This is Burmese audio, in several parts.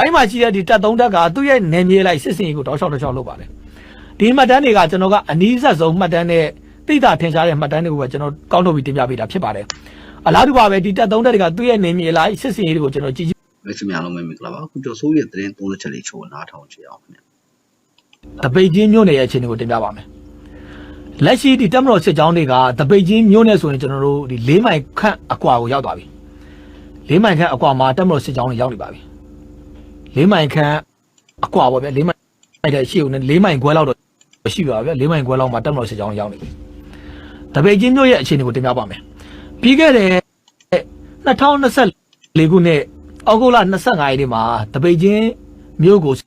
အဲ့မှာရှိတဲ့ဒီတက်သုံးတက်ကသူ့ရဲ့နယ်မြေလိုက်စစ်စင်ရေးကိုတောက်လျှောက်တောက်လျှောက်လုပ်ပါတယ်ဒီမှတ်တမ်းတွေကကျွန်တော်ကအနီးဆက်ဆုံးမှတ်တမ်းနဲ့သိတာထင်ရှားတဲ့မှတ်တမ်းတွေကိုပဲကျွန်တော်ကောက်ထုတ်ပြီးတင်ပြပေးတာဖြစ်ပါတယ်အလားတူပါပဲဒီတက်သုံးတက်တွေကသူ့ရဲ့နယ်မြေလိုက်စစ်စင်ရေးတွေကိုကျွန်တော်ကြည့်ကြည့်မိတ်ဆွေများလုံးပဲမင်္ဂလာပါအခုကျော်စိုးရဲ့သတင်းသုံးချက်လေးချိုးနားထောင်ကြည့်အောင်ခင်ဗျာတပိတ်ချင်းမြို့နယ်ရဲ့အခြေအနေကိုတင်ပြပါမယ်လက်ရှိဒီတက်မတော်စစ်ကြောင်းတွေကတပိတ်ချင်းမြို့နယ်ဆိုရင်ကျွန်တော်တို့ဒီ၄မိုင်ခန့်အကွာကိုရောက်သွားပြီ ၄မိုင်ခန့်အကွာမှာတက်မတော်စစ်ကြောင်းတွေရောက်နေပါပြီ၄မိုင်ခန့်အကွာပေါ့ဗျ၄မိုင်အဲ့ဒါရှိဦးနဲ့၄မိုင်ခွဲလောက်တော့ရှိပါဗျ၄မိုင်ခွဲလောက်မှာတက်မတော်စစ်ကြောင်းရောက်နေပြီတပိတ်ချင်းမြို့ရဲ့အခြေအနေကိုတင်ပြပါမယ်ပြီးခဲ့တဲ့2024ခုနှစ်အောက်တိုဘာ25ရက်နေ့မှာတပိတ်ချင်းမြို့ကိုစ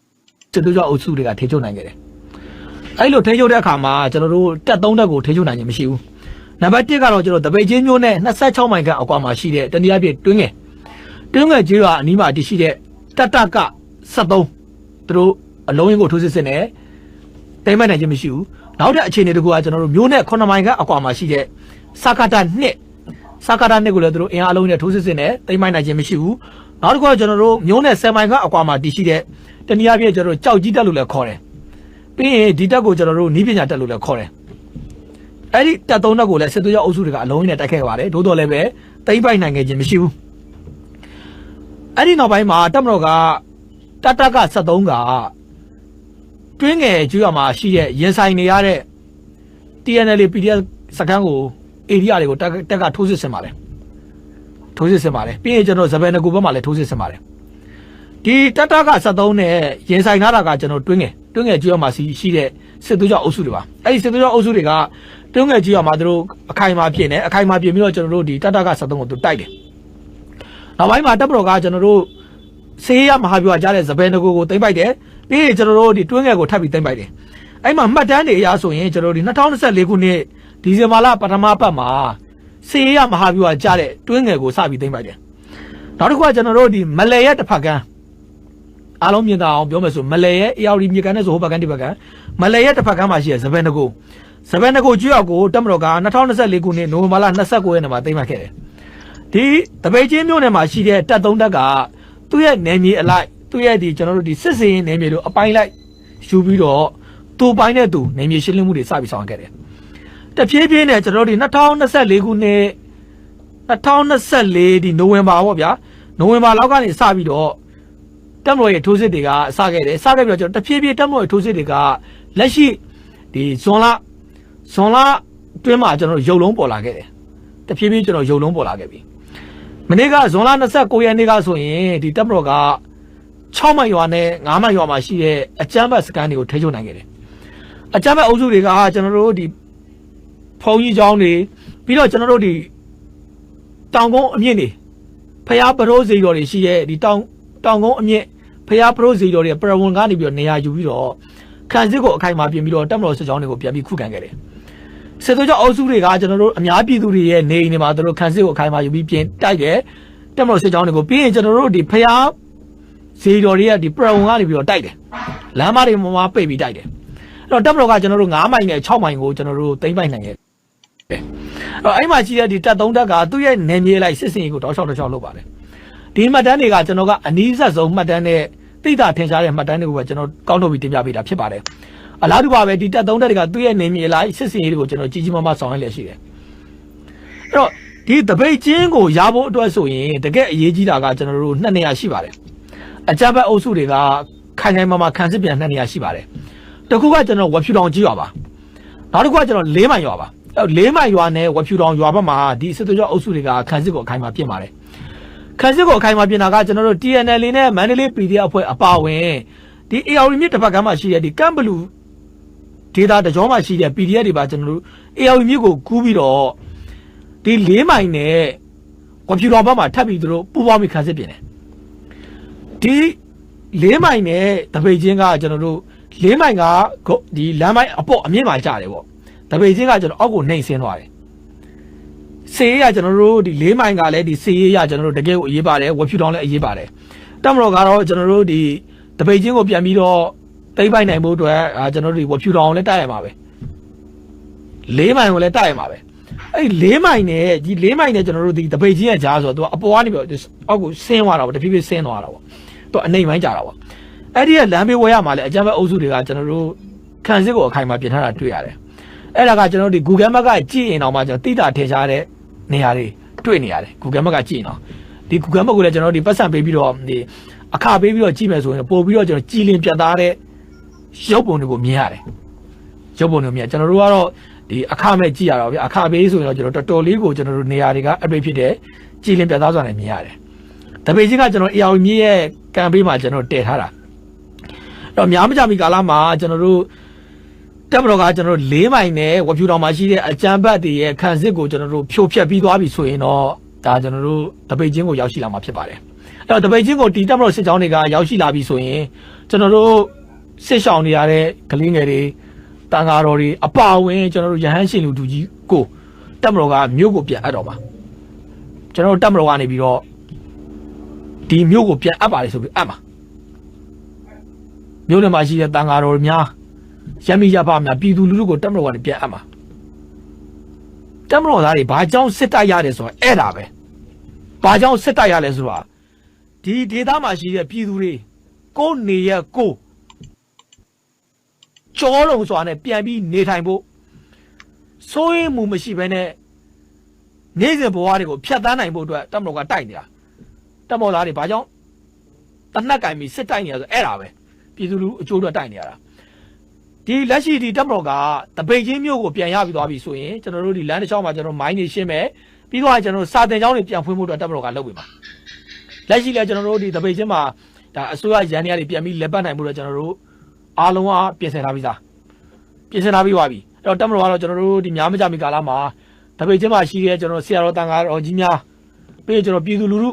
စ်သွေးကြောအုပ်စုတွေကထိချုပ်နိုင်ခဲ့တယ်။အဲ့လိုထိချုပ်တဲ့အခါမှာကျွန်တော်တို့တက်သုံးတက်ကိုထိချုပ်နိုင်ခြင်းမရှိဘူး။နံပါတ်1ကတော့ကျွန်တော်တပိတ်ချင်းမျိုးနဲ့26မိုင်ခန့်အကွာမှာရှိတဲ့တနည်းအားဖြင့်တွင်းငယ် တွင်းငယ်ကြီးရွာအနီးမှာတည်ရှိတဲ့တတက73သူတို့အလုံးရင်းကိုထိုးစစ်စစ်နေတိမ်မနိုင်ခြင်းမရှိဘူး။နောက်တဲ့အခြေအနေတစ်ခုကကျွန်တော်တို့မျိုးနဲ့9မိုင်ခန့်အကွာမှာရှိတဲ့စကာတာ2စကာတာ2ကိုလည်းသူတို့အင်အားအလုံးနဲ့ထိုးစစ်စစ်နေတိမ်မနိုင်ခြင်းမရှိဘူး။နောက်တစ်ခုကကျွန်တော်တို့မျိုးနဲ့10မိုင်ခန့်အကွာမှာတည်ရှိတဲ့တနည်းအားဖြင့်ကျွန်တော်တို့ကြောက်ကြီးတက်လို့လည်းခေါ်တယ်။ပြီးရင်ဒီတက်ကိုကျွန်တော်တို့နီးပညာတက်လို့လည်းခေါ်တယ်။အဲ့ဒီတက်သုံးတက်ကိုလည်းစစ်သွေးရောက်အုပ်စုတွေကအလုံးကြီးနဲ့တိုက်ခဲ့ပါတယ်။သို့တော်လည်းပဲတိမ့်ပိုက်နိုင်ခဲ့ခြင်းမရှိဘူး။ အဲ့ဒီနောက်ပိုင်းမှာတက်မတော်ကတတက73ကတွင်းငယ်ကျွေးရမှာရှိတဲ့ရင်ဆိုင်နေရတဲ့ TNL PDF စကန်ကို area တွေကိုတက်ကတက်ကထိုးစစ်ဆင်ပါတယ်။ထိုးစစ်ဆင်ပါတယ်။ပြီးရင်ကျွန်တော်ဇပန်နကူဘက်မှာလည်းထိုးစစ်ဆင်ပါတယ်။ဒီတတက73နဲ့ရင်ဆိုင်ထားတာကကျွန်တော်တွင်းငယ်တွင်းငယ်ကြီးရမှာစီရှိတဲ့စစ်သွေးကြောအုပ်စုတွေပါအဲ့ဒီစစ်သွေးကြောအုပ်စုတွေကတွင်းငယ်ကြီးရမှာသူတို့အခိုင်အမာပြင်တယ်အခိုင်အမာပြင်ပြီးတော့ကျွန်တော်တို့ဒီတတက73ကိုသူတိုက်တယ် နောက်ပိုင်းမှာတပ်မတော်ကကျွန်တော်တို့ဆေးရမဟာဗျူဟာကြားတဲ့ဇပန်တကူကိုသိမ့်ပိုက်တယ်ပြီးရင်ကျွန်တော်တို့ဒီတွင်းငယ်ကိုထပ်ပြီးသိမ့်ပိုက်တယ်အဲ့မှာမှတ်တမ်းတွေအရဆိုရင်ကျွန်တော်တို့ဒီ2024ခုနှစ်ဒီဇင်ဘာလပထမပတ်မှာဆေးရမဟာဗျူဟာကြားတဲ့တွင်းငယ်ကိုစပြီးသိမ့်ပိုက်တယ်နောက်တစ်ခုကကျွန်တော်တို့ဒီမလဲရဲ့တစ်ဖက်ကန်းအားလုံးမြင်တာအောင်ပြောမယ်ဆိုမလဲရဲ့ ARD မြေကန်နဲ့ဆိုဟိုဘက်ကန်ဒီဘက်ကန်မလဲရဲ့တစ်ဖက်ကမ်းမှာရှိတဲ့ဇပန်တကူဇပန်တကူကျွောက်ကိုတက်မတော်က2024ခုနှစ်နိုဝင်ဘာလ29ရက်နေ့မှာသိမ်းမှတ်ခဲ့တယ် ဒီတပိတ်ချင်းမြို့နယ်မှာရှိတဲ့တက်သုံးတက်ကသူ့ရဲ့နယ်မြေအလိုက်သူ့ရဲ့ဒီကျွန်တော်တို့ဒီစစ်စင်ရေးနယ်မြေတို့အပိုင်းလိုက်ယူပြီးတော့သူ့ပိုင်းနဲ့သူနယ်မြေရှင်းလင်းမှုတွေစပြီးဆောင်ရွက်ခဲ့တယ်တဖြည်းဖြည်းနဲ့ကျွန်တော်တို့ဒီ2024ခုနှစ်2024ဒီနိုဝင်ဘာပေါ့ဗျာနိုဝင်ဘာလောက်ကနေစပြီးတော့တက်မတော်ရဲ့ထိုးစစ်တွေကစခဲ့တယ်စခဲ့ပြီးတော့ကျွန်တော်တဖြည်းဖြည်းတက်မတော်ရဲ့ထိုးစစ်တွေကလက်ရှိဒီဇွန်လဇွန်လတွင်းမှာကျွန်တော်တို့ရုပ်လုံးပေါ်လာခဲ့တယ်တဖြည်းဖြည်းကျွန်တော်ရုပ်လုံးပေါ်လာခဲ့ပြီ မနေ့ကဇွန်လ29ရက်နေ့ကဆိုရင်ဒီတပ်မတော်က6မိုင်ရွာနဲ့9မိုင်ရွာမှာရှိတဲ့အကြမ်းဖက်စခန်းတွေကိုထိချုပ်နိုင်ခဲ့တယ်။အကြမ်းဖက်အုပ်စုတွေကကျွန်တော်တို့ဒီဖုံကြီးကျောင်းတွေပြီးတော့ကျွန်တော်တို့ဒီတောင်ကုန်းအမြင့်တွေဖျားပရိုးစီတော်တွေရှိရဲ့ဒီတောင်တောင်ကုန်းအမြင့်ဖျားပရိုးစီတော်တွေပရဝန်ကနေပြီးတော့နေရာယူပြီးတော့ခံစစ်ကိုအခိုင်အမာပြင်ပြီးတော့တပ်မတော်စစ်ကြောင်းတွေကိုပြန်ပြီးခုခံခဲ့တယ်။ စစ်သွေးကြောအုပ်စုတွေကကျွန်တော်တို့အများပြည်သူတွေရဲ့နေအိမ်တွေမှာသူတို့ခံစစ်ကိုအခိုင်အမာယူပြီးပြင်တိုက်တယ်တက်မတော်စစ်ကြောင်းတွေကိုပြီးရင်ကျွန်တော်တို့ဒီဖျားစီတော်တွေကဒီပရဝန်ကနေပြီးတော့တိုက်တယ်လမ်းမတွေမှာပိတ်ပြီးတိုက်တယ်အဲ့တော့တက်မတော်ကကျွန်တော်တို့9မိုင်နဲ့6မိုင်ကိုကျွန်တော်တို့သိမ်းပိုက်နိုင်ခဲ့တယ်အဲ့တော့အဲ့မှာရှိတဲ့ဒီတက်3တက်ကသူ့ရဲ့နယ်မြေလိုက်စစ်စင်ရေးကိုတောက်လျှောက်တောက်လျှောက်လုပ်ပါတယ်ဒီမှတ်တမ်းတွေကကျွန်တော်ကအနီးဆက်ဆုံးမှတ်တမ်းနဲ့သိတာထင်ရှားတဲ့မှတ်တမ်းတွေကိုပဲကျွန်တော်ကောက်ထုတ်ပြီးတင်ပြပေးတာဖြစ်ပါတယ်။ အလားတူပါပဲဒီတက်သုံးတက်တွေကသူ့ရဲ့နေမြေလိုက်စစ်စင်ရေးတွေကိုကျွန်တော်ကြီးကြီးမားမားဆောင်ရွက်လျက်ရှိတယ်။အဲ့တော့ဒီတပိတ်ချင်းကိုရဖို့အတွက်ဆိုရင်တကယ်အရေးကြီးတာကကျွန်တော်တို့နှစ်နေရာရှိပါတယ်။အကြမ်းဖက်အုပ်စုတွေကခိုင်ခိုင်မာမာခံစစ်ပြန်နှစ်နေရာရှိပါတယ်။တစ်ခုကကျွန်တော်ဝက်ဖြူတောင်ကြီးရွာပါ။နောက်တစ်ခုကကျွန်တော်လေးမိုင်ရွာပါ။အဲ့လေးမိုင်ရွာနဲ့ဝက်ဖြူတောင်ရွာဘက်မှာဒီစစ်သွေးကြောအုပ်စုတွေကခံစစ်ကိုအခိုင်အမာပြင်ပါတယ်။ခန်းစစ်ကိုအခိုင်အမာပြင်တာကကျွန်တော်တို့ TNL နဲ့ Mandalay PDF အဖွဲ့အပါအဝင်ဒီ AR မြစ်တစ်ဖက်ကမ်းမှာရှိတဲ့ဒီကမ်ဘလူ ဒေတာတကြောမှာရှိတဲ့ PDF တွေပါကျွန်တော်တို့ AR မြစ်ကိုကူးပြီးတော့ဒီ၄မိုင်နဲ့ကွန်ပျူတာဘက်မှာထပ်ပြီးသူတို့ပူပေါင်းပြီးခန်းစစ်ပြင်တယ်ဒီ၄မိုင်နဲ့တပိတ်ချင်းကကျွန်တော်တို့၄မိုင်ကဂုတ်ဒီလမ်းမိုင်အပေါ့အမြင့်မှာကျတယ်ပေါ့တပိတ်ချင်းကကျွန်တော်အောက်ကိုနှိမ့်ဆင်းသွားတယ်စေးရကျွန်တော်တို့ဒီ၄မိုင်ကလည်းဒီစေးရကျွန်တော်တို့တကယ်ကိုအရေးပါတယ်ဝက်ဖြူတောင်းလည်းအရေးပါတယ်တက်မတော်ကတော့ကျွန်တော်တို့ဒီတပိတ်ချင်းကိုပြန်ပြီးတော့ တိမ့်ပိုက်နိုင်ဖို့အတွက်အာကျွန်တော်တို့ဒီဝက်ဖြူတောင်းလည်းတိုက်ရမှာပဲ၄မိုင်ကိုလည်းတိုက်ရမှာပဲအဲ့ဒီ၄မိုင်နဲ့ဒီ၄မိုင်နဲ့ကျွန်တော်တို့ဒီတပိတ်ချင်းရဲ့ကြားဆိုတော့သူကအပေါ်ကနေပြီးတော့အောက်ကိုဆင်းသွားတာပေါ့တဖြည်းဖြည်းဆင်းသွားတာပေါ့တော့အနေပိုင်းကြတာပေါ့အဲ့ဒီကလမ်းဘေးဝဲရမှာလဲအကြမ်းဖက်အုပ်စုတွေကကျွန်တော်တို့ခံစစ်ကိုအခိုင်အမာပြင်ထားတာတွေ့ရတယ်အဲ့ဒါကကျွန်တော်တို့ဒီ Google Map ကကြည့်ရင်တော့မှကျွန်တော်တိတာထင်ရှားတဲ့နေရာတွေတွေ့နေရတယ် Google Map ကကြည့်ရင်တော့ဒီ Google Map ကိုလည်းကျွန်တော်တို့ဒီပတ်စံပေးပြီးတော့ဒီအခါပေးပြီးတော့ကြည့်မယ်ဆိုရင်ပို့ပြီးတော့ကျွန်တော်ကြည်လင်ပြတ်သားတဲ့ ရုပ်ပုံတွေကိုမြင်ရတယ်ရုပ်ပုံတွေမြင်ကျွန်တော်တို့ကတော့ဒီအခမဲ့ကြည့်ရတော့ဗျအခပေးဆိုရင်တော့ကျွန်တော်တော်တော်လေးကိုကျွန်တော်တို့နေရာတွေကအပိတ်ဖြစ်တဲ့ကြည်လင်ပြတ်သားစွာနဲ့မြင်ရတယ်တပေချင်းကကျွန်တော် AR မြည့်ရဲ့ကံပေးမှာကျွန်တော်တည်ထားတာအဲ့တော့များမကြမီကာလမှာကျွန်တော်တို့တက်မတော်ကကျွန်တော်တို့၄မိုင်နဲ့ဝဖြူတော်မှာရှိတဲ့အကြံဘတ်တွေရဲ့ခံစစ်ကိုကျွန်တော်တို့ဖြိုဖျက်ပြီးသွားပြီဆိုရင်တော့ဒါကျွန်တော်တို့တပိတ်ချင်းကိုရောက်ရှိလာမှာဖြစ်ပါတယ်အဲ့တော့တပိတ်ချင်းကိုတီတက်မတော်စစ်ကြောင်းတွေကရောက်ရှိလာပြီဆိုရင်ကျွန်တော်တို့ စစ်ဆောင်နေရတဲ့ကလေးငယ်တွေတန်ဃာတော်တွေအပါအဝင်ကျွန်တော်တို့ရဟန်းရှင်လူတူကြီးကိုတက်မတော်ကမြို့ကိုပြန်အပ်တော့မှာကျွန်တော်တို့တက်မတော်ကနေပြီးတော့ဒီမြို့ကိုပြန်အပ်ပါလေဆိုပြီးအပ်မှာမြို့ထဲမှာရှိတဲ့တန်ဃာတော်တွေများရမ်းမိရပါများပြည်သူလူထုကိုတက်မတော်ကနေပြန်အပ်မှာတက်မတော်သားတွေဘာကြောင့်စစ်တိုက်ရတယ်ဆိုတော့အဲ့ဒါပဲဘာကြောင့်စစ်တိုက်ရလဲဆိုတာဒီဒေသမှာရှိတဲ့ပြည်သူတွေကိုယ်နေရကိုယ် ကြောလုံးစွာနဲ့ပြန်ပြီးနေထိုင်ဖို့စိုးရိမ်မှုမရှိဘဲနဲ့နေ့စဉ်ဘဝတွေကိုဖျက်ဆီးနိုင်ဖို့အတွက်တက်မတော်ကတိုက်နေတာတက်မတော်သားတွေဘာကြောင့်တနက်ကင်ပြီးစစ်တိုက်နေရဆိုအဲ့ဒါပဲပြည်သူလူထုအကျိုးအတွက်တိုက်နေရတာဒီလက်ရှိဒီတက်မတော်ကတပိတ်ချင်းမျိုးကိုပြန်ရပြီးသွားပြီဆိုရင်ကျွန်တော်တို့ဒီလမ်းတစ်ချောင်းမှာကျွန်တော်မိုင်းနေရှင်းမယ်ပြီးတော့ကျွန်တော်တို့စာတင်ကျောင်းတွေပြန်ဖွင့်ဖို့အတွက်တက်မတော်ကလုပ်ပြီမှာလက်ရှိလည်းကျွန်တော်တို့ဒီတပိတ်ချင်းမှာဒါအစိုးရရန်နေရာတွေပြန်ပြီးလက်ပတ်နိုင်မှုတော့ကျွန်တော်တို့ အားလုံးကပြင်ဆင်ထားပြီးသားပြင်ဆင်ထားပြီးသွားပြီအဲ့တော့တက်မတော်ကတော့ကျွန်တော်တို့ဒီများမကြမီကာလမှာတပိတ်ချင်းမှာရှိတဲ့ကျွန်တော်ဆရာတော်တန်ခါတော်ကြီးများပြီးရင်ကျွန်တော်ပြည်သူလူထု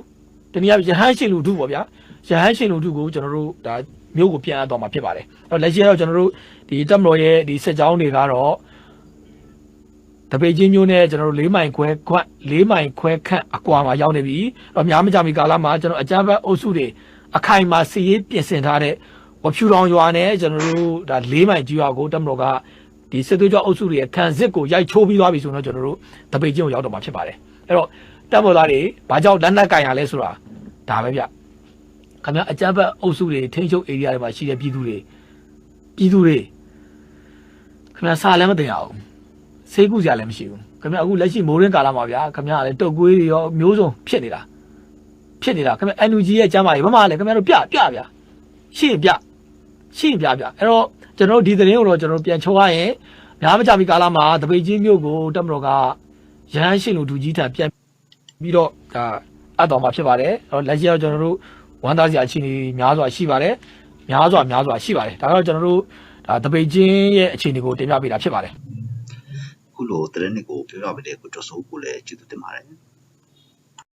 တနည်းအားဖြင့်ရဟန်းရှင်လူထုပေါ့ဗျာရဟန်းရှင်လူထုကိုကျွန်တော်တို့ဒါမျိုးကိုပြန်အပ်တော့မှာဖြစ်ပါတယ်အဲ့တော့လက်ရှိကတော့ကျွန်တော်တို့ဒီတက်မတော်ရဲ့ဒီစစ်ကြောင်းတွေကတော့တပိတ်ချင်းမျိုးနဲ့ကျွန်တော်တို့၄မိုင်ခွဲခွတ်၄မိုင်ခွဲခန့်အကွာမှာရောက်နေပြီ။တော့များမကြမီကာလမှာကျွန်တော်အကြမ်းဖက်အုပ်စုတွေအခိုင်အမာစီရေးပြင်ဆင်ထားတဲ့ ဝဖြူတော်ရွာနဲ့ကျွန်တော်တို့ဒါ၄မိုင်ကြီးရွာကိုတက်မတော်ကဒီစစ်သွေးကြောအုပ်စုတွေရဲ့ခံစစ်ကိုရိုက်ချိုးပြီးသွားပြီဆိုတော့ကျွန်တော်တို့တပိတ်ချင်းကိုရောက်တော့မှာဖြစ်ပါတယ်။အဲ့တော့တက်မတော်သားတွေဘာကြောင့်လက်နက်ကင်ရလဲဆိုတာဒါပဲဗျ။ခင်ဗျာအကြမ်းဖက်အုပ်စုတွေထိန်းချုပ် area တွေမှာရှိတဲ့ပြည်သူတွေပြည်သူတွေခင်ဗျာစာလည်းမတင်ရအောင်ဆေးကုစရာလည်းမရှိဘူးခင်ဗျာအခုလက်ရှိမိုးရင်းကာလမှာဗျာခင်ဗျာလည်းတုတ်ကွေးတွေရောမျိုးစုံဖြစ်နေတာဖြစ်နေတာခင်ဗျာ NUG ရဲ့ကျမ်းမာရေးဘာမှလည်းခင်ဗျာတို့ပြပြဗျာရှင်းပြ ရှင်းပြဗျာအဲ့တော့ကျွန်တော်တို့ဒီသတင်းကိုတော့ကျွန်တော်တို့ပြန်ချုပ်ရရင်များမကြမီကာလမှာတပိတ်ချင်းမျိုးကိုတက်မတော်ကရဟန်းရှင်လူဒူကြီးထံပြန်ပြီးတော့ဒါအပ်တော်မှာဖြစ်ပါတယ်အဲ့တော့လက်ရှိတော့ကျွန်တော်တို့ဝမ်းသားစရာအခြေအနေများစွာရှိပါတယ်များစွာများစွာရှိပါတယ်ဒါကတော့ကျွန်တော်တို့ဒါတပိတ်ချင်းရဲ့အခြေအနေကိုတင်ပြပေးတာဖြစ်ပါတယ်ခုလိုသတင်းတွေကိုပြောပြပေးတဲ့ကိုကျော်စိုးကိုလည်းကျေးဇူးတင်ပါတယ်